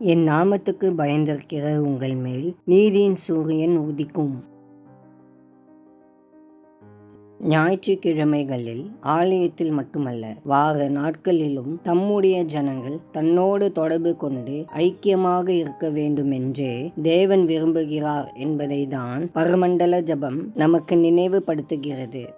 என் நாமத்துக்கு பயந்திருக்கிற உங்கள் மேல். நீதியின் சூரியன் உதிக்கும். ஞாயிற்றுக்கிழமைகளில் ஆலயத்தில் மட்டுமல்ல வார நாட்களிலும் தம்முடைய ஜனங்கள் தன்னோடு தொடர்பு கொண்டு ஐக்கியமாக இருக்க வேண்டும் என்றே தேவன் விரும்புகிறார் என்பதை தான் பரமண்டல ஜபம் நமக்கு நினைவுபடுத்துகிறது.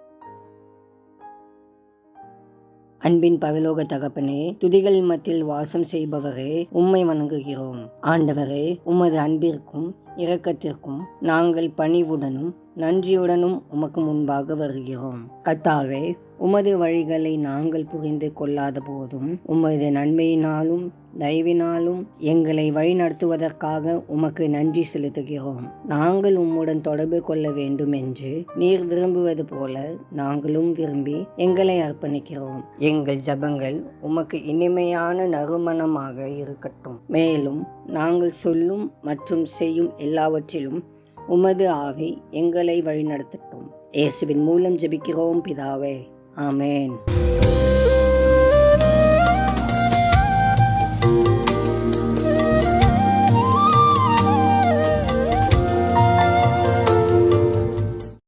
அன்பின் பரலோக தகப்பனே துதிகள் மத்தியில் வாசம் செய்பவரே உம்மை வணங்குகிறோம். ஆண்டவரே உமது அன்பிற்கும் இரக்கத்திற்கும் நாங்கள் பணிவுடனும் நன்றியுடனும் உமக்கு முன்பாக வருகிறோம். கத்தாவே உமது வழிகளை நாங்கள் புரிந்து கொள்ளாத போதும் உமது நன்மையினாலும் தயவினாலும் எங்களை வழிநடத்துவதற்காக உமக்கு நன்றி செலுத்துகிறோம். நாங்கள் உம்முடன் தொடர்பு கொள்ள வேண்டும் என்று நீர் விரும்புவது போல நாங்களும் விரும்பி எங்களை அர்ப்பணிக்கிறோம். எங்கள் ஜபங்கள் உமக்கு இனிமையான நறுமணமாக இருக்கட்டும். மேலும் நாங்கள் சொல்லும் மற்றும் செய்யும் எல்லாவற்றிலும் உமது ஆவி எங்களை வழிநடத்தட்டும். இயேசுவின் மூலம் ஜெபிக்கிறோம் பிதாவே. ஆமேன்.